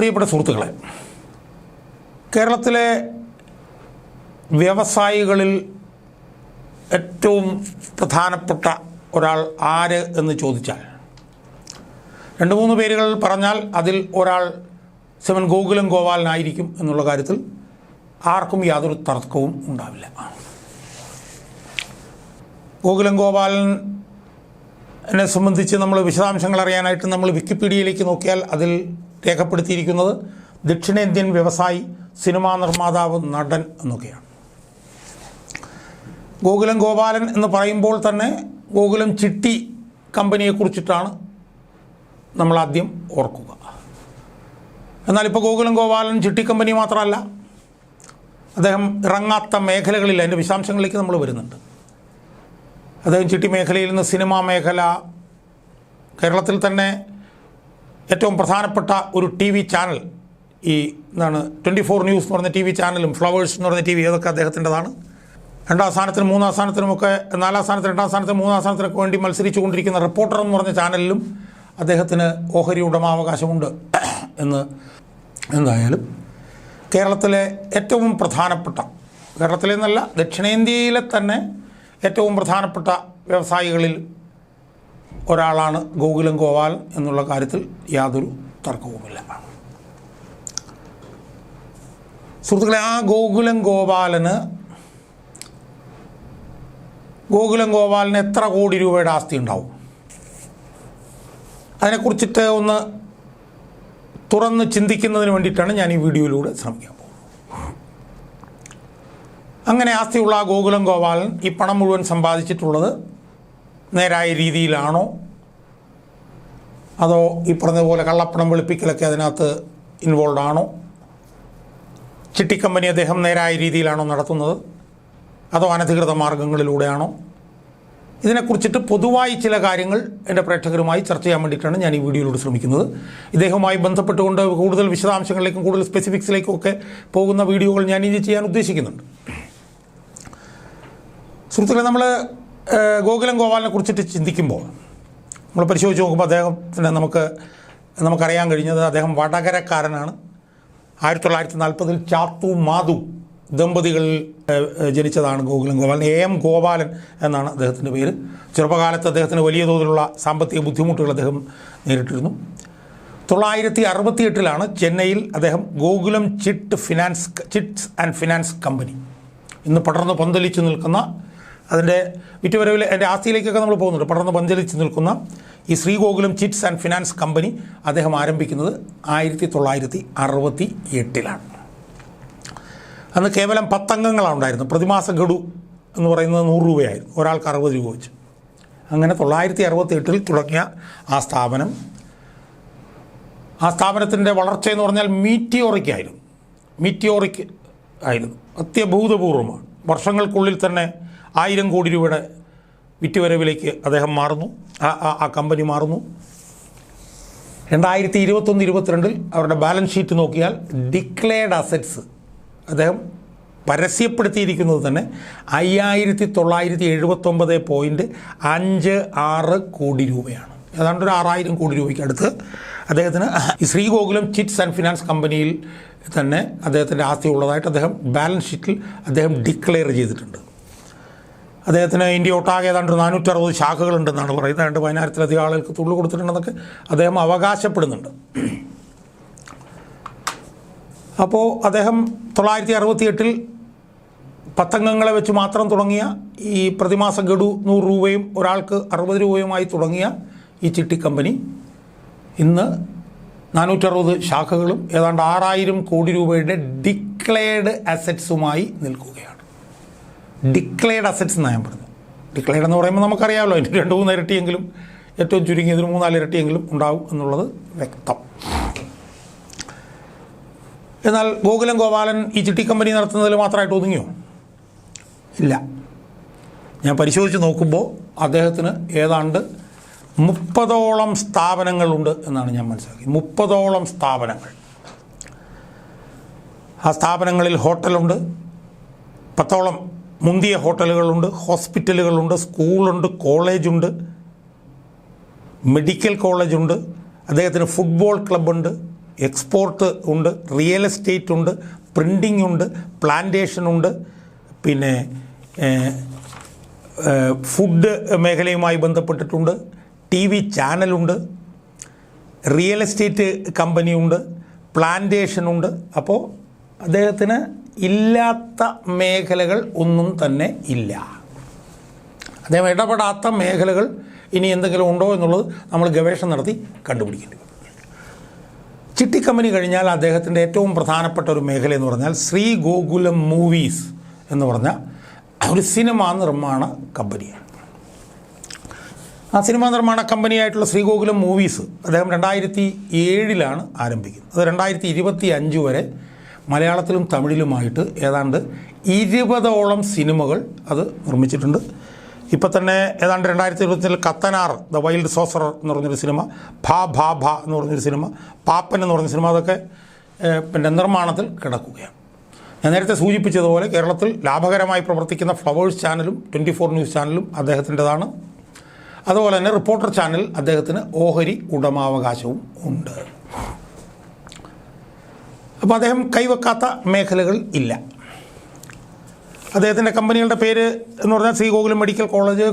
പ്രിയപ്പെട്ട സുഹൃത്തുക്കളെ കേരളത്തിലെ വ്യവസായികളിൽ ഏറ്റവും പ്രധാനപ്പെട്ട ഒരാൾ ആര് എന്ന് ചോദിച്ചാൽ രണ്ട് മൂന്ന് പേരുകൾ പറഞ്ഞാൽ അതിൽ ഒരാൾ സെവൻ ഗോകുലം ഗോപാലനായിരിക്കും എന്നുള്ള കാര്യത്തിൽ ആർക്കും യാതൊരു തർക്കവും ഉണ്ടാവില്ല. ഗോകുലം ഗോപാലൻ എന്നെ സംബന്ധിച്ച് നമ്മൾ വിശദാംശങ്ങൾ അറിയാനായിട്ട് നമ്മൾ വിക്കിപീഡിയയിലേക്ക് നോക്കിയാൽ അതിൽ രേഖപ്പെടുത്തിയിരിക്കുന്നത് ദക്ഷിണേന്ത്യൻ വ്യവസായി സിനിമാ നിർമ്മാതാവ് നടൻ എന്നൊക്കെയാണ്. ഗോകുലം ഗോപാലൻ എന്ന് പറയുമ്പോൾ തന്നെ ഗോകുലം ചിട്ടി കമ്പനിയെക്കുറിച്ചിട്ടാണ് നമ്മൾ ആദ്യം ഓർക്കുക. എന്നാൽ ഇപ്പോൾ ഗോകുലം ഗോപാലൻ ചിട്ടി കമ്പനി മാത്രമല്ല അദ്ദേഹം ഇറങ്ങാത്ത മേഖലകളിൽ അതിന്റെ വിശദാംശങ്ങളിലേക്ക് നമ്മൾ വരുന്നുണ്ട്. അദ്ദേഹം ചിട്ടി മേഖലയിൽ നിന്ന് സിനിമാ മേഖല കേരളത്തിൽ തന്നെ ഏറ്റവും പ്രധാനപ്പെട്ട ഒരു ടി വി ചാനൽ ഈ എന്താണ് ട്വന്റി ഫോർ ന്യൂസ് എന്ന് പറഞ്ഞ ടി വി ചാനലും ഫ്ലവേഴ്സ് എന്ന് പറഞ്ഞ ടി വി അതൊക്കെ അദ്ദേഹത്തിന്റെതാണ്. രണ്ടാം സ്ഥാനത്തിനും മൂന്നാം സ്ഥാനത്തിനുമൊക്കെ നാലാം സ്ഥാനത്തിന് രണ്ടാം സ്ഥാനത്തിന് മൂന്നാം സ്ഥാനത്തിനൊക്കെ വേണ്ടി മത്സരിച്ചു കൊണ്ടിരിക്കുന്ന റിപ്പോർട്ടർ എന്ന് പറഞ്ഞ ചാനലിലും അദ്ദേഹത്തിന് ഓഹരി ഉടമാവകാശമുണ്ട് എന്ന് എന്തായാലും കേരളത്തിലെ ഏറ്റവും പ്രധാനപ്പെട്ട കേരളത്തിലെന്നല്ല ദക്ഷിണേന്ത്യയിലെ തന്നെ ഏറ്റവും പ്രധാനപ്പെട്ട വ്യവസായികളിൽ ഒരാളാണ് ഗോകുലം ഗോപാൽ എന്നുള്ള കാര്യത്തിൽ യാതൊരു തർക്കവുമില്ല. സുഹൃത്തുക്കളെ ആ ഗോകുലം ഗോപാലന് ഗോകുലം ഗോപാലിന് എത്ര കോടി രൂപയുടെ ആസ്തി ഉണ്ടാവും? അതിനെക്കുറിച്ചിട്ട് ഒന്ന് തുറന്ന് ചിന്തിക്കുന്നതിന് വേണ്ടിയിട്ടാണ് ഞാൻ ഈ വീഡിയോയിലൂടെ ശ്രമിക്കാൻ പോകുന്നത്. അങ്ങനെ ആസ്തിയുള്ള ആ ഗോകുലം ഗോപാലൻ ഈ പണം മുഴുവൻ സമ്പാദിച്ചിട്ടുള്ളത് നേരായ രീതിയിലാണോ? അതോ ഈ പറഞ്ഞതുപോലെ കള്ളപ്പണം വെളുപ്പിക്കലൊക്കെ അതിനകത്ത് ഇൻവോൾവ് ആണോ? ചിട്ടിക്കമ്പനി അദ്ദേഹം നേരായ രീതിയിലാണോ നടത്തുന്നത്? അതോ അനധികൃത മാർഗങ്ങളിലൂടെയാണോ? ഇതിനെക്കുറിച്ചിട്ട് പൊതുവായി ചില കാര്യങ്ങൾ എന്റെ പ്രേക്ഷകരുമായി ചർച്ച ചെയ്യാൻ വേണ്ടിയിട്ടാണ് ഞാൻ ഈ വീഡിയോയിലൂടെ ശ്രമിക്കുന്നത്. ഇദ്ദേഹവുമായി ബന്ധപ്പെട്ടുകൊണ്ട് കൂടുതൽ വിശദാംശങ്ങളിലേക്കും കൂടുതൽ സ്പെസിഫിക്സിലേക്കും ഒക്കെ പോകുന്ന വീഡിയോകൾ ഞാൻ ഇനി ചെയ്യാൻ ഉദ്ദേശിക്കുന്നുണ്ട്. സുഹൃത്തുക്കളെ നമ്മൾ ഗോകുലം ഗോപാലിനെ കുറിച്ചിട്ട് ചിന്തിക്കുമ്പോൾ നമ്മൾ പരിശോധിച്ച് നോക്കുമ്പോൾ അദ്ദേഹത്തിന് നമുക്ക് നമുക്കറിയാൻ കഴിഞ്ഞത് അദ്ദേഹം വടകരക്കാരനാണ്. ആയിരത്തി തൊള്ളായിരത്തി നാൽപ്പതിൽ ചാത്തു മാധു ദമ്പതികളിൽ ജനിച്ചതാണ് ഗോകുലം ഗോപാലൻ. എ എം ഗോപാലൻ എന്നാണ് അദ്ദേഹത്തിന്റെ പേര്. ചെറുപ്പകാലത്ത് അദ്ദേഹത്തിന് വലിയ തോതിലുള്ള സാമ്പത്തിക ബുദ്ധിമുട്ടുകൾ അദ്ദേഹം നേരിട്ടിരുന്നു. തൊള്ളായിരത്തി അറുപത്തിയെട്ടിലാണ് ചെന്നൈയിൽ അദ്ദേഹം Gokulam chit finance chits and finance company. ഇന്ന് പടർന്ന് പന്തലിച്ചു നിൽക്കുന്ന അതിന്റെ വിറ്റുവരവിൽ എന്റെ ആസ്തിയിലേക്കൊക്കെ നമ്മൾ പോകുന്നുണ്ട്. പടർന്ന് പന്തലിച്ച് നിൽക്കുന്ന ഈ Sree Gokulam chits and finance company അദ്ദേഹം ആരംഭിക്കുന്നത് ആയിരത്തി തൊള്ളായിരത്തി അറുപത്തി എട്ടിലാണ് അന്ന് കേവലം പത്തംഗങ്ങളാണ് ഉണ്ടായിരുന്നത്. പ്രതിമാസ ഗഡു എന്ന് പറയുന്നത് നൂറ് രൂപയായിരുന്നു. ഒരാൾക്ക് അറുപത് രൂപ വെച്ച്. അങ്ങനെ തൊള്ളായിരത്തി അറുപത്തി എട്ടിൽ തുടങ്ങിയ ആ സ്ഥാപനം. ആ സ്ഥാപനത്തിന്റെ വളർച്ച എന്ന് പറഞ്ഞാൽ മീറ്റിയോറിക് ആയിരുന്നു മീറ്റിയോറിക് ആയിരുന്നു. അത്യഭൂതപൂർവമാണ്. വർഷങ്ങൾക്കുള്ളിൽ തന്നെ ആയിരം കോടി രൂപയുടെ വിറ്റുവരവിലേക്ക് അദ്ദേഹം മാറുന്നു. ആ ആ- കമ്പനി മാറുന്നു. രണ്ടായിരത്തി ഇരുപത്തൊന്ന് ഇരുപത്തിരണ്ടിൽ അവരുടെ ബാലൻസ് ഷീറ്റ് നോക്കിയാൽ ഡിക്ലെയർഡ് അസറ്റ്സ് അദ്ദേഹം പരസ്യപ്പെടുത്തിയിരിക്കുന്നത് തന്നെ അയ്യായിരത്തി തൊള്ളായിരത്തി എഴുപത്തൊമ്പത് പോയിന്റ് അഞ്ച് ആറ് കോടി രൂപയാണ്. ഏതാണ്ട് ഒരു ആറായിരം കോടി രൂപയ്ക്ക് അടുത്ത് അദ്ദേഹത്തിന് ശ്രീഗോകുലം ചിറ്റ്സ് ആൻഡ് ഫിനാൻസ് കമ്പനിയിൽ തന്നെ അദ്ദേഹത്തിന്റെ ആസ്തി ഉള്ളതായിട്ട് അദ്ദേഹം ബാലൻസ് ഷീറ്റിൽ അദ്ദേഹം ഡിക്ലെയർ ചെയ്തിട്ടുണ്ട്. അദ്ദേഹത്തിന് ഇന്ത്യ ഒട്ടാകെ ഏതാണ്ട് നാനൂറ്ററുപത് ശാഖകളുണ്ടെന്നാണ് പറയുന്നത്. രണ്ട് പതിനായിരത്തിലധികം ആളുകൾക്ക് തൊഴിൽ കൊടുത്തിട്ടുണ്ടെന്നൊക്കെ അദ്ദേഹം അവകാശപ്പെടുന്നുണ്ട്. അപ്പോൾ അദ്ദേഹം തൊള്ളായിരത്തി അറുപത്തി എട്ടിൽ പത്തംഗങ്ങളെ വെച്ച് മാത്രം തുടങ്ങിയ ഈ പ്രതിമാസ ഗഡു നൂറ് രൂപയും ഒരാൾക്ക് അറുപത് രൂപയുമായി തുടങ്ങിയ ഈ ചിട്ടി കമ്പനി ഇന്ന് നാനൂറ്ററുപത് ശാഖകളും ഏതാണ്ട് ആറായിരം കോടി രൂപയുടെ ഡിക്ലെയർഡ് അസറ്റ്സുമായി നിൽക്കുകയാണ്. ഡിക്ലെയർഡ് അസറ്റ്സ് എന്നാണ് ഞാൻ പറഞ്ഞത്. ഡിക്ലെയർഡ് എന്ന് പറയുമ്പോൾ നമുക്കറിയാമല്ലോ അതിന്റെ രണ്ട് മൂന്ന് ഇരട്ടിയെങ്കിലും ഏറ്റവും ചുരുങ്ങിയതിന് മൂന്നാൽ ഇരട്ടിയെങ്കിലും ഉണ്ടാവും എന്നുള്ളത് വ്യക്തം. എന്നാൽ ഗോകുലം ഗോപാലൻ ഈ ചിട്ടി കമ്പനി നടത്തുന്നതിൽ മാത്രമായിട്ട് ഒതുങ്ങിയോ? ഇല്ല. ഞാൻ പരിശോധിച്ച് നോക്കുമ്പോൾ അദ്ദേഹത്തിന് ഏതാണ്ട് മുപ്പതോളം സ്ഥാപനങ്ങളുണ്ട് എന്നാണ് ഞാൻ മനസ്സിലാക്കിയത്. മുപ്പതോളം സ്ഥാപനങ്ങൾ. ആ സ്ഥാപനങ്ങളിൽ ഹോട്ടലുണ്ട്. പത്തോളം മുന്തിയ ഹോട്ടലുകളുണ്ട് ഹോസ്പിറ്റലുകളുണ്ട് സ്കൂളുണ്ട് കോളേജുണ്ട് മെഡിക്കൽ കോളേജുണ്ട് അദ്ദേഹത്തിന് ഫുട്ബോൾ ക്ലബ്ബുണ്ട് എക്സ്പോർട്ട് ഉണ്ട് റിയൽ എസ്റ്റേറ്റ് ഉണ്ട് പ്രിന്റിംഗ് ഉണ്ട് പ്ലാന്റേഷൻ ഉണ്ട് പിന്നെ ഫുഡ് മേഖലയുമായി ബന്ധപ്പെട്ടിട്ടുണ്ട് ടി വി ചാനലുണ്ട് റിയൽ എസ്റ്റേറ്റ് കമ്പനിയുണ്ട് പ്ലാന്റേഷനുണ്ട് അപ്പോൾ അദ്ദേഹത്തിന് ഇല്ലാത്ത മേഖലകൾ ഒന്നും തന്നെ ഇല്ല. അദ്ദേഹം ഇടപെടാത്ത മേഖലകൾ ഇനി എന്തെങ്കിലും ഉണ്ടോ എന്നുള്ളത് നമ്മൾ ഗവേഷണം നടത്തി കണ്ടുപിടിക്കേണ്ടി ചിട്ടി കമ്പനി കഴിഞ്ഞാൽ അദ്ദേഹത്തിന്റെ ഏറ്റവും പ്രധാനപ്പെട്ട ഒരു മേഖല എന്ന് പറഞ്ഞാൽ ശ്രീ ഗോകുലം മൂവീസ് എന്ന് പറഞ്ഞ ഒരു സിനിമാ നിർമ്മാണ കമ്പനിയാണ്. ആ സിനിമാ നിർമ്മാണ കമ്പനിയായിട്ടുള്ള ശ്രീഗോകുലം മൂവീസ് അദ്ദേഹം രണ്ടായിരത്തി ഏഴിലാണ് ആരംഭിക്കുന്നത്. അത് രണ്ടായിരത്തി ഇരുപത്തി അഞ്ച് വരെ മലയാളത്തിലും തമിഴിലുമായിട്ട് ഏതാണ്ട് ഇരുപതോളം സിനിമകൾ അത് നിർമ്മിച്ചിട്ടുണ്ട്. ഇപ്പം തന്നെ ഏതാണ്ട് രണ്ടായിരത്തി ഇരുപത്തിനാല് കത്തനാർ ദ വൈൽഡ് സോസറർ എന്ന് പറഞ്ഞൊരു സിനിമ ഭാ ഭാ ഭാ എന്ന് പറഞ്ഞൊരു സിനിമ പാപ്പൻ എന്ന് പറഞ്ഞ സിനിമ അതൊക്കെ പിന്നെ നിർമ്മാണത്തിൽ കിടക്കുകയാണ്. ഞാൻ നേരത്തെ സൂചിപ്പിച്ചതുപോലെ കേരളത്തിൽ ലാഭകരമായി പ്രവർത്തിക്കുന്ന ഫ്ലവേഴ്സ് ചാനലും ട്വന്റി ഫോർ ന്യൂസ് ചാനലും അദ്ദേഹത്തിന്റെതാണ്. അതുപോലെ തന്നെ റിപ്പോർട്ടർ ചാനൽ അദ്ദേഹത്തിന് ഓഹരി ഉടമാവകാശവും ഉണ്ട്. അപ്പോൾ അദ്ദേഹം കൈവെക്കാത്ത മേഖലകൾ ഇല്ല. അദ്ദേഹത്തിന്റെ കമ്പനികളുടെ പേര് എന്ന് പറഞ്ഞാൽ ശ്രീഗോകുലം മെഡിക്കൽ കോളേജ്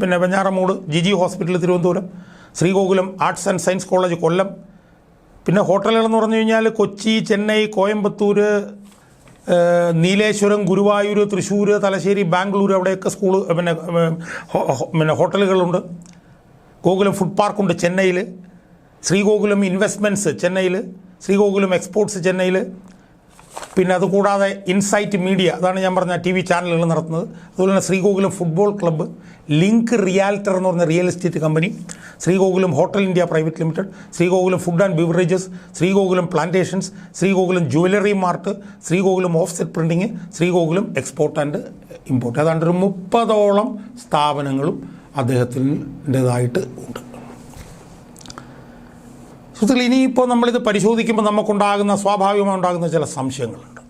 പിന്നെ Venjaramoodu GG hospital Thiruvananthapuram Sree Gokulam arts and science college Kollam. പിന്നെ ഹോട്ടലുകൾ എന്ന് പറഞ്ഞു കഴിഞ്ഞാൽ കൊച്ചി ചെന്നൈ കോയമ്പത്തൂർ നീലേശ്വരം ഗുരുവായൂർ തൃശ്ശൂർ തലശ്ശേരി ബാംഗ്ലൂർ അവിടെയൊക്കെ സ്കൂൾ പിന്നെ പിന്നെ ഹോട്ടലുകളുണ്ട്. ഗോകുലം ഫുഡ് പാർക്കുണ്ട് ചെന്നൈയിൽ ശ്രീഗോകുലം ഇൻവെസ്റ്റ്മെന്റ്സ് ചെന്നൈയിൽ ശ്രീഗോകുലം എക്സ്പോർട്സ് ചെന്നൈയിൽ പിന്നെ അതുകൂടാതെ ഇൻസൈറ്റ് മീഡിയ അതാണ് ഞാൻ പറഞ്ഞ ടി വി ചാനലുകൾ നടത്തുന്നത്. അതുപോലെ തന്നെ Sree Gokulam football club link realtor എന്ന് പറഞ്ഞ real estate company Sree Gokulam hotel India private limited Sree Gokulam food and beverages Sree Gokulam plantations Sree Gokulam jewellery mart Sree Gokulam offset printing Sree Gokulam export and import ഏതാണ്ട് ഒരു മുപ്പതോളം സ്ഥാപനങ്ങളും അദ്ദേഹത്തിന്റെതായിട്ട് ഉണ്ട്. സുഹൃത്തുക്കൾ ഇനിയിപ്പോൾ നമ്മളിത് പരിശോധിക്കുമ്പോൾ നമുക്കുണ്ടാകുന്ന സ്വാഭാവികമായി ഉണ്ടാകുന്ന ചില സംശയങ്ങളുണ്ട്.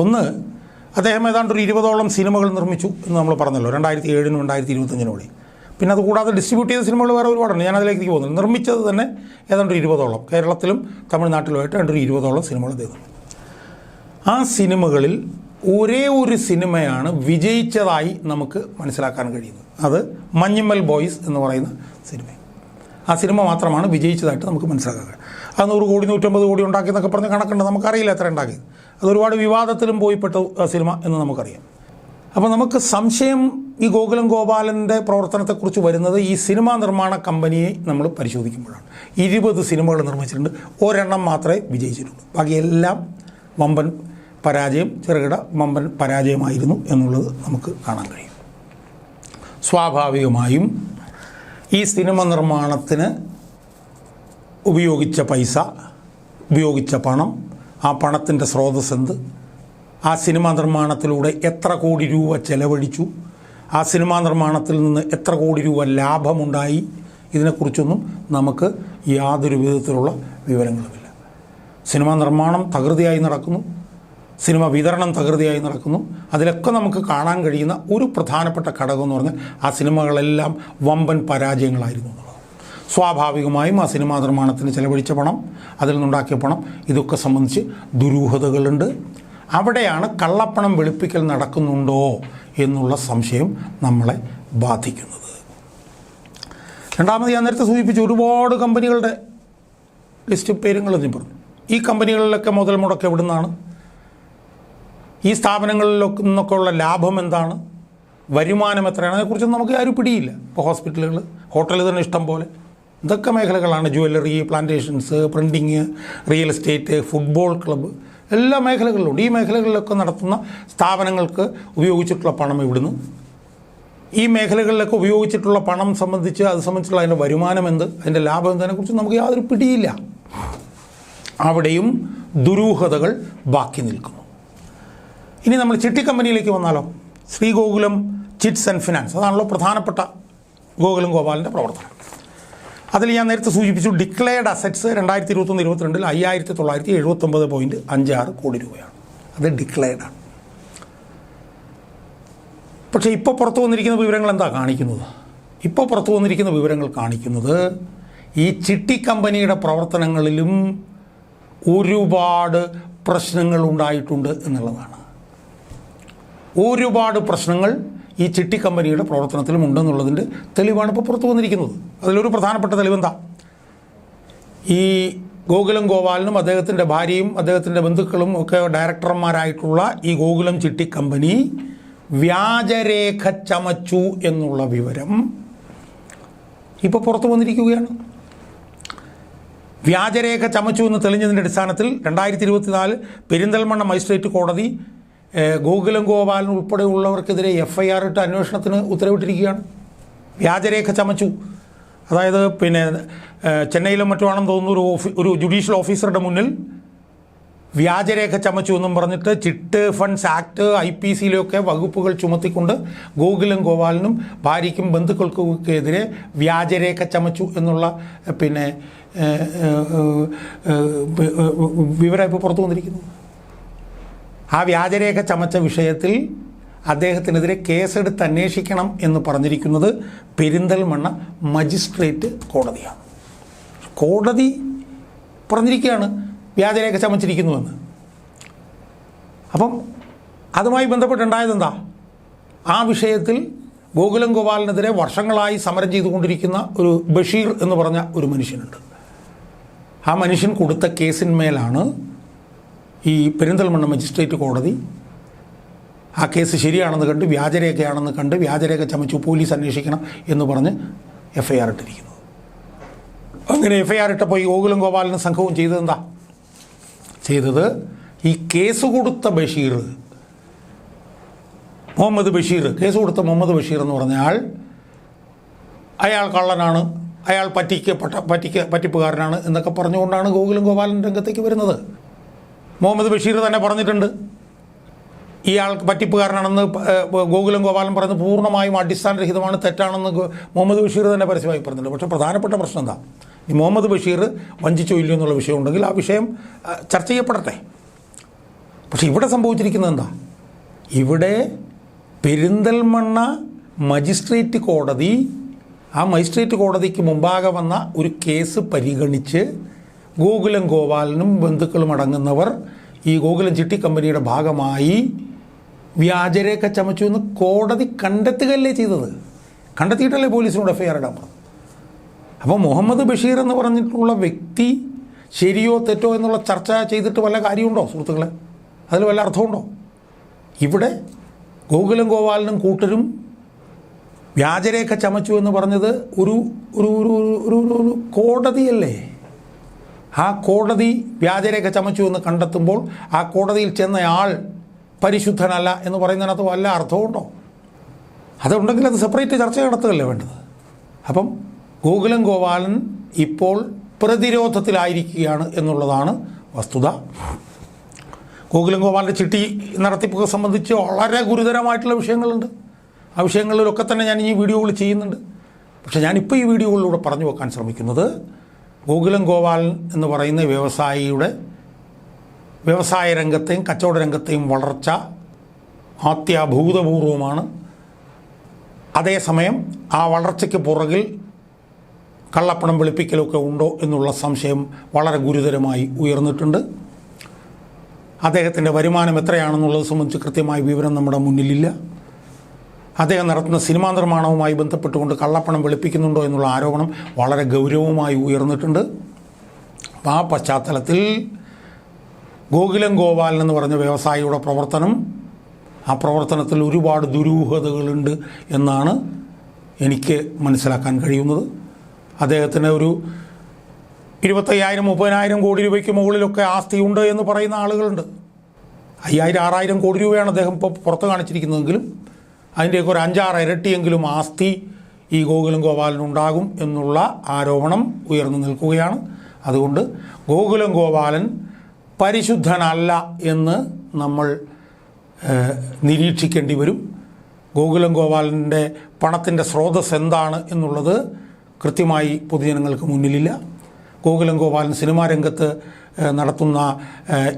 ഒന്ന് അദ്ദേഹം ഏതാണ്ട് ഒരു ഇരുപതോളം സിനിമകൾ നിർമ്മിച്ചു എന്ന് നമ്മൾ പറഞ്ഞല്ലോ. രണ്ടായിരത്തി ഏഴിനും രണ്ടായിരത്തി ഇരുപത്തഞ്ചിനും കൂടി. പിന്നെ അതുകൂടാതെ ഡിസ്ട്രിബ്യൂട്ട് ചെയ്ത സിനിമകൾ വേറെ ഒരുപാടുണ്ട്. ഞാൻ അതിലേക്ക് പോകുന്നില്ല. നിർമ്മിച്ചത് തന്നെ ഏതാണ്ട് ഒരു ഇരുപതോളം. കേരളത്തിലും തമിഴ്നാട്ടിലുമായിട്ട് ഏതാണ്ട് ഒരു ഇരുപതോളം സിനിമകൾ ചെയ്തു ആ സിനിമകളിൽ ഒരേ ഒരു സിനിമയാണ് വിജയിച്ചതായി നമുക്ക് മനസ്സിലാക്കാൻ കഴിയുന്നത്. അത് മഞ്ഞുമ്മൽ ബോയ്സ് എന്ന് പറയുന്ന സിനിമ ആ സിനിമ മാത്രമാണ് വിജയിച്ചതായിട്ട് നമുക്ക് മനസ്സിലാക്കുക ആ നൂറ് കോടി നൂറ്റമ്പത് കോടി ഉണ്ടാക്കി എന്നൊക്കെ പറഞ്ഞ് കണക്കുണ്ട്. നമുക്കറിയില്ല എത്ര ഉണ്ടാക്കി. അത് ഒരുപാട് വിവാദത്തിലും പോയിപ്പെട്ട സിനിമ എന്ന് നമുക്കറിയാം. അപ്പോൾ നമുക്ക് സംശയം ഈ ഗോകുലം ഗോപാലന്റെ പ്രവർത്തനത്തെക്കുറിച്ച് വരുന്നത് ഈ സിനിമാ നിർമ്മാണ കമ്പനിയെ നമ്മൾ പരിശോധിക്കുമ്പോഴാണ്. ഇരുപത് സിനിമകൾ നിർമ്മിച്ചിട്ടുണ്ട്. ഒരെണ്ണം മാത്രമേ വിജയിച്ചിട്ടുള്ളൂ. ബാക്കിയെല്ലാം വമ്പൻ പരാജയം ചെറുകിട വമ്പൻ പരാജയമായിരുന്നു എന്നുള്ളത് നമുക്ക് കാണാൻ കഴിയും. സ്വാഭാവികമായും ഈ സിനിമ നിർമ്മാണത്തിന് ഉപയോഗിച്ച പൈസ ഉപയോഗിച്ച പണം ആ പണത്തിന്റെ സ്രോതസ് എന്ത്? ആ സിനിമാ നിർമ്മാണത്തിലൂടെ എത്ര കോടി രൂപ ചെലവഴിച്ചു? ആ സിനിമാ നിർമ്മാണത്തിൽ നിന്ന് എത്ര കോടി രൂപ ലാഭമുണ്ടായി? ഇതിനെക്കുറിച്ചൊന്നും നമുക്ക് യാതൊരു വിധത്തിലുള്ള വിവരങ്ങളുമില്ല. സിനിമാ നിർമ്മാണം തകൃതിയായി നടക്കുന്നു. സിനിമ വിതരണം തകൃതിയായി നടക്കുന്നു. അതിലൊക്കെ നമുക്ക് കാണാൻ കഴിയുന്ന ഒരു പ്രധാനപ്പെട്ട ഘടകം എന്ന് പറഞ്ഞാൽ ആ സിനിമകളെല്ലാം വമ്പൻ പരാജയങ്ങളായിരുന്നു സ്വാഭാവികമായും ആ സിനിമാ നിർമ്മാണത്തിന് ചെലവഴിച്ച പണം അതിൽ നിന്നുണ്ടാക്കിയ പണം ഇതൊക്കെ സംബന്ധിച്ച് ദുരൂഹതകളുണ്ട്. അവിടെയാണ് കള്ളപ്പണം വെളുപ്പിക്കൽ നടക്കുന്നുണ്ടോ എന്നുള്ള സംശയം നമ്മളെ ബാധിക്കുന്നത്. രണ്ടാമത് ഞാൻ നേരത്തെ സൂചിപ്പിച്ച ഒരുപാട് കമ്പനികളുടെ ലിസ്റ്റ് പേരുകൾ പറഞ്ഞു. ഈ കമ്പനികളിലൊക്കെ മുതൽ മുടക്ക് എവിടെ നിന്നാണ് ഈ സ്ഥാപനങ്ങളിലൊക്കെ നിന്നൊക്കെ ഉള്ള ലാഭം എന്താണ്? വരുമാനം എത്രയാണ്? അതിനെക്കുറിച്ചൊന്നും നമുക്ക് ആരും പിടിയില്ല. ഇപ്പോൾ ഹോസ്പിറ്റലുകൾ ഹോട്ടലിൽ തന്നെ ഇഷ്ടം പോലെ. ഇതൊക്കെ മേഖലകളാണ്. Jewellery plantations printing real estate football club. എല്ലാ മേഖലകളിലുണ്ട്. ഈ മേഖലകളിലൊക്കെ നടത്തുന്ന സ്ഥാപനങ്ങൾക്ക് ഉപയോഗിച്ചിട്ടുള്ള പണം ഇവിടുന്ന് ഈ മേഖലകളിലൊക്കെ ഉപയോഗിച്ചിട്ടുള്ള പണം സംബന്ധിച്ച് അത് സംബന്ധിച്ചുള്ള അതിന്റെ വരുമാനം എന്ത്? അതിന്റെ ലാഭം എന്തതിനെക്കുറിച്ച് നമുക്ക് യാതൊരു പിടിയില്ല. അവിടെയും ദുരൂഹതകൾ ബാക്കി നിൽക്കുന്നു ഇനി നമ്മൾ ചിട്ടി കമ്പനിയിലേക്ക് വന്നാലോ? Sree Gokulam chits and finance. അതാണല്ലോ പ്രധാനപ്പെട്ട ഗോകുലം ഗോപാലിന്റെ പ്രവർത്തനം. അതിൽ ഞാൻ നേരത്തെ സൂചിപ്പിച്ചു ഡിക്ലെയർഡ് അസറ്റ്സ് രണ്ടായിരത്തി ഇരുപത്തൊന്ന് ഇരുപത്തിരണ്ടിൽ അയ്യായിരത്തി തൊള്ളായിരത്തി എഴുപത്തൊമ്പത് പോയിന്റ് അഞ്ച് ആറ് കോടി രൂപയാണ് അത് ഡിക്ലെയർഡാണ് പക്ഷേ ഇപ്പോൾ പുറത്തു വന്നിരിക്കുന്ന വിവരങ്ങൾ എന്താ കാണിക്കുന്നത്? ഇപ്പോൾ പുറത്തു വന്നിരിക്കുന്ന വിവരങ്ങൾ കാണിക്കുന്നത് ഈ ചിട്ടി കമ്പനിയുടെ പ്രവർത്തനങ്ങളിലും ഒരുപാട് പ്രശ്നങ്ങൾ ഉണ്ടായിട്ടുണ്ട് എന്നുള്ളതാണ്. ഒരുപാട് പ്രശ്നങ്ങൾ ഈ ചിട്ടി കമ്പനിയുടെ പ്രവർത്തനത്തിലും ഉണ്ടെന്നുള്ളതിന്റെ തെളിവാണ് ഇപ്പോൾ പുറത്തു വന്നിരിക്കുന്നത്. അതിലൊരു പ്രധാനപ്പെട്ട തെളിവെന്താ? ഈ ഗോകുലം ഗോപാലനും അദ്ദേഹത്തിന്റെ ഭാര്യയും അദ്ദേഹത്തിന്റെ ബന്ധുക്കളും ഒക്കെ ഡയറക്ടർമാരായിട്ടുള്ള ഈ ഗോകുലം ചിട്ടി കമ്പനി വ്യാജരേഖ ചമച്ചു എന്നുള്ള വിവരം ഇപ്പോൾ പുറത്തു വന്നിരിക്കുകയാണ്. വ്യാജരേഖ ചമച്ചു എന്ന് തെളിഞ്ഞതിന്റെ അടിസ്ഥാനത്തിൽ രണ്ടായിരത്തി ഇരുപത്തിനാല് പെരിന്തൽമണ്ണ മജിസ്ട്രേറ്റ് കോടതി ഗോകുലം ഗോപാലൻ ഉൾപ്പെടെയുള്ളവർക്കെതിരെ എഫ് ഐ ആർ ഇട്ട് അന്വേഷണത്തിന് ഉത്തരവിട്ടിരിക്കുകയാണ്. വ്യാജരേഖ ചമച്ചു. അതായത് പിന്നെ ചെന്നൈയിലും മറ്റുമാണെന്ന് തോന്നുന്നു ഒരു ഓഫീ ഒരു ജുഡീഷ്യൽ ഓഫീസറുടെ മുന്നിൽ വ്യാജരേഖ ചമച്ചു എന്നും പറഞ്ഞിട്ട് chit funds act I P സിയിലൊക്കെ വകുപ്പുകൾ ചുമത്തിക്കൊണ്ട് ഗോകുലം ഗോപാലനും ഭാര്യയ്ക്കും ബന്ധുക്കൾക്കെതിരെ വ്യാജരേഖ ചമച്ചു എന്നുള്ള പിന്നെ വിവരം ഇപ്പോൾ പുറത്തു വന്നിരിക്കുന്നു. ആ വ്യാജരേഖ ചമച്ച വിഷയത്തിൽ അദ്ദേഹത്തിനെതിരെ കേസെടുത്ത് അന്വേഷിക്കണം എന്ന് പറഞ്ഞിരിക്കുന്നത് പെരിന്തൽമണ്ണ മജിസ്ട്രേറ്റ് കോടതിയാണ്. കോടതി പറഞ്ഞിരിക്കുകയാണ് വ്യാജരേഖ ചമച്ചിരിക്കുന്നുവെന്ന്. അപ്പം അതുമായി ബന്ധപ്പെട്ടുണ്ടായതെന്താ? ആ വിഷയത്തിൽ ഗോകുലം ഗോപാലിനെതിരെ വർഷങ്ങളായി സമരം ചെയ്തുകൊണ്ടിരിക്കുന്ന ഒരു ബഷീർ എന്ന് പറഞ്ഞ ഒരു മനുഷ്യനുണ്ട്. ആ മനുഷ്യൻ കൊടുത്ത കേസിന്മേലാണ് ഈ പെരിന്തൽമണ്ണ മജിസ്ട്രേറ്റ് കോടതി ആ കേസ് ശരിയാണെന്ന് കണ്ട് വ്യാജരേഖയാണെന്ന് കണ്ട് വ്യാജരേഖ ചമച്ചു പോലീസ് അന്വേഷിക്കണം എന്ന് പറഞ്ഞ് എഫ് ഐ ആർ ഇട്ടിരിക്കുന്നത് അങ്ങനെ എഫ് ഐ ആർ ഇട്ടപ്പോൾ ഈ ഗോകുലം ഗോപാലനും സംഘവും ചെയ്തതെന്താ ചെയ്തത് ഈ കേസ് കൊടുത്ത ബഷീർ മുഹമ്മദ് ബഷീർ കേസ് കൊടുത്ത മുഹമ്മദ് ബഷീർ എന്ന് പറഞ്ഞാൽ അയാൾ കള്ളനാണ് അയാൾ പറ്റിക്കപ്പെട്ട പറ്റിക്ക പറ്റിപ്പുകാരനാണ് എന്നൊക്കെ പറഞ്ഞുകൊണ്ടാണ് ഗോകുലം ഗോപാലൻ രംഗത്തേക്ക് വരുന്നത്. മുഹമ്മദ് ബഷീർ തന്നെ പറഞ്ഞിട്ടുണ്ട്. ഇയാൾക്ക് പറ്റിപ്പുകാരനാണെന്ന് ഗോകുലം ഗോപാലൻ പറയുന്നത് പൂർണമായും അടിസ്ഥാനരഹിതമാണ് തെറ്റാണെന്ന് മുഹമ്മദ് ബഷീർ തന്നെ പരസ്യമായി പറഞ്ഞിട്ടുണ്ട്. പക്ഷേ പ്രധാനപ്പെട്ട പ്രശ്നം എന്താ? ഈ മുഹമ്മദ് ബഷീർ വഞ്ചിച്ചോ ഇല്ലയോ എന്നുള്ള വിഷയം ഉണ്ടെങ്കിൽ ആ വിഷയം ചർച്ച ചെയ്യപ്പെടട്ടെ. പക്ഷെ ഇവിടെ സംഭവിച്ചിരിക്കുന്നത് എന്താ? ഇവിടെ പെരിന്തൽമണ്ണ മജിസ്ട്രേറ്റ് കോടതി ആ മജിസ്ട്രേറ്റ് കോടതിക്ക് മുമ്പാകെ വന്ന ഒരു കേസ് പരിഗണിച്ച് ഗോകുലം ഗോപാലനും ബന്ധുക്കളും അടങ്ങുന്നവർ ഈ ഗോകുലം ചിട്ടി കമ്പനിയുടെ ഭാഗമായി വ്യാജരേഖ ചമച്ചു എന്ന് കോടതി കണ്ടെത്തുകയല്ലേ ചെയ്തത്? കണ്ടെത്തിയിട്ടല്ലേ പോലീസിനോട് എഫ് ഐ ആർ ഇടാൻ പറഞ്ഞത് അപ്പോൾ മുഹമ്മദ് ബഷീർ എന്ന് പറഞ്ഞിട്ടുള്ള വ്യക്തി ശരിയോ തെറ്റോ എന്നുള്ള ചർച്ച ചെയ്തിട്ട് വല്ല കാര്യമുണ്ടോ സുഹൃത്തുക്കളെ? അതിൽ വല്ല അർത്ഥമുണ്ടോ? ഇവിടെ ഗോകുലം ഗോപാലനും കൂട്ടരും വ്യാജരേഖ ചമച്ചു എന്ന് പറഞ്ഞത് ഒരു ഒരു ഒരു ഒരു- ഒരു ഒരു- ഒരു കോടതിയല്ലേ? ആ കോടതി വ്യാജരേഖ ചമച്ചു എന്ന് കണ്ടെത്തുമ്പോൾ ആ കോടതിയിൽ ചെന്ന ആൾ പരിശുദ്ധനല്ല എന്ന് പറയുന്നതിനകത്ത് വല്ല അർത്ഥമുണ്ടോ അതുണ്ടെങ്കിൽ അത് സെപ്പറേറ്റ് ചർച്ച നടത്തുകയല്ലേ വേണ്ടത്? അപ്പം ഗോകുലം ഗോപാലൻ ഇപ്പോൾ പ്രതിരോധത്തിലായിരിക്കുകയാണ് എന്നുള്ളതാണ് വസ്തുത. ഗോകുലം ഗോപാലിന്റെ ചിട്ടി നടത്തിപ്പൊക്കെ സംബന്ധിച്ച് വളരെ ഗുരുതരമായിട്ടുള്ള വിഷയങ്ങളുണ്ട്. ആ വിഷയങ്ങളിലൊക്കെ തന്നെ ഞാൻ ഈ വീഡിയോകൾ ചെയ്യുന്നുണ്ട്. പക്ഷേ ഞാനിപ്പോൾ ഈ വീഡിയോകളിലൂടെ പറഞ്ഞു വെക്കാൻ ശ്രമിക്കുന്നത് ഗോകുലം ഗോപാൽ എന്ന് പറയുന്ന വ്യവസായിയുടെ വ്യവസായ രംഗത്തെയും കച്ചവട രംഗത്തെയും വളർച്ച അത്യഭൂതപൂർവമാണ്. അതേസമയം ആ വളർച്ചയ്ക്ക് പുറകിൽ കള്ളപ്പണം വെളുപ്പിക്കലൊക്കെ ഉണ്ടോ എന്നുള്ള സംശയം വളരെ ഗുരുതരമായി ഉയർന്നിട്ടുണ്ട്. അദ്ദേഹത്തിന്റെ വരുമാനം എത്രയാണെന്നുള്ളത് സംബന്ധിച്ച് കൃത്യമായ വിവരം നമ്മുടെ മുന്നിലില്ല. അദ്ദേഹം നടത്തുന്ന സിനിമാ നിർമ്മാണവുമായി ബന്ധപ്പെട്ടുകൊണ്ട് കള്ളപ്പണം വെളുപ്പിക്കുന്നുണ്ടോ എന്നുള്ള ആരോപണം വളരെ ഗൗരവമായി ഉയർന്നിട്ടുണ്ട്. അപ്പോൾ ആ പശ്ചാത്തലത്തിൽ ഗോകുലം ഗോപാലൻ എന്ന് പറഞ്ഞ വ്യവസായിയുടെ പ്രവർത്തനം ആ പ്രവർത്തനത്തിൽ ഒരുപാട് ദുരൂഹതകളുണ്ട് എന്നാണ് എനിക്ക് മനസ്സിലാക്കാൻ കഴിയുന്നത്. അദ്ദേഹത്തിന് ഒരു ഇരുപത്തയ്യായിരം മുപ്പതിനായിരം കോടി രൂപയ്ക്ക് മുകളിലൊക്കെ ആസ്തിയുണ്ട് എന്ന് പറയുന്ന ആളുകളുണ്ട്. അയ്യായിരം ആറായിരം കോടി രൂപയാണ് അദ്ദേഹം ഇപ്പോൾ പുറത്ത് കാണിച്ചിരിക്കുന്നതെങ്കിലും അതിന്റെയൊക്കെ ഒരു അഞ്ചാറ് ഇരട്ടിയെങ്കിലും ആസ്തി ഈ ഗോകുലം ഗോപാലനുണ്ടാകും എന്നുള്ള ആരോപണം ഉയർന്നു നിൽക്കുകയാണ്. അതുകൊണ്ട് ഗോകുലം ഗോപാലൻ പരിശുദ്ധനല്ല എന്ന് നമ്മൾ നിരീക്ഷിക്കേണ്ടി വരും. ഗോകുലം ഗോപാലന്റെ പണത്തിന്റെ സ്രോതസ് എന്താണ് എന്നുള്ളത് കൃത്യമായി പൊതുജനങ്ങൾക്ക് മുന്നിലില്ല. ഗോകുലം ഗോപാലൻ സിനിമാ രംഗത്ത് നടത്തുന്ന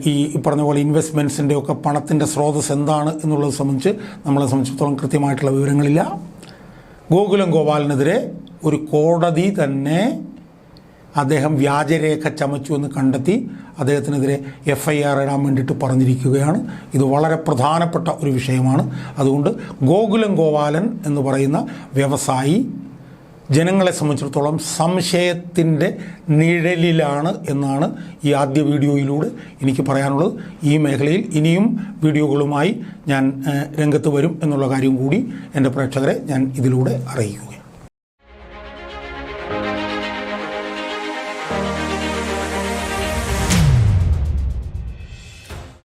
ഈ പറഞ്ഞ പോലെ ഇൻവെസ്റ്റ്മെന്റ്സിന്റെ ഒക്കെ പണത്തിന്റെ സ്രോതസ് എന്താണ് എന്നുള്ളത് സംബന്ധിച്ച് നമ്മളെ സംബന്ധിച്ചിടത്തോളം കൃത്യമായിട്ടുള്ള വിവരങ്ങളില്ല. ഗോകുലം ഗോപാലിനെതിരെ ഒരു കോടതി തന്നെ അദ്ദേഹം വ്യാജരേഖ ചമച്ചു എന്ന് കണ്ടെത്തി അദ്ദേഹത്തിനെതിരെ എഫ് ഐ ആർ ഇടാൻ വേണ്ടിയിട്ട് പറഞ്ഞിരിക്കുകയാണ്. ഇത് വളരെ പ്രധാനപ്പെട്ട ഒരു വിഷയമാണ്. അതുകൊണ്ട് ഗോകുലം ഗോപാലൻ എന്ന് പറയുന്ന വ്യവസായി ജനങ്ങളെ സംബന്ധിച്ചിടത്തോളം സംശയത്തിന്റെ നിഴലിലാണ് എന്നാണ് ഈ ആദ്യ വീഡിയോയിലൂടെ എനിക്ക് പറയാനുള്ളത്. ഈ മേഖലയിൽ ഇനിയും വീഡിയോകളുമായി ഞാൻ രംഗത്ത് വരും എന്നുള്ള കാര്യം കൂടി എന്റെ പ്രേക്ഷകരെ ഞാൻ ഇതിലൂടെ അറിയിക്കുകയാണ്.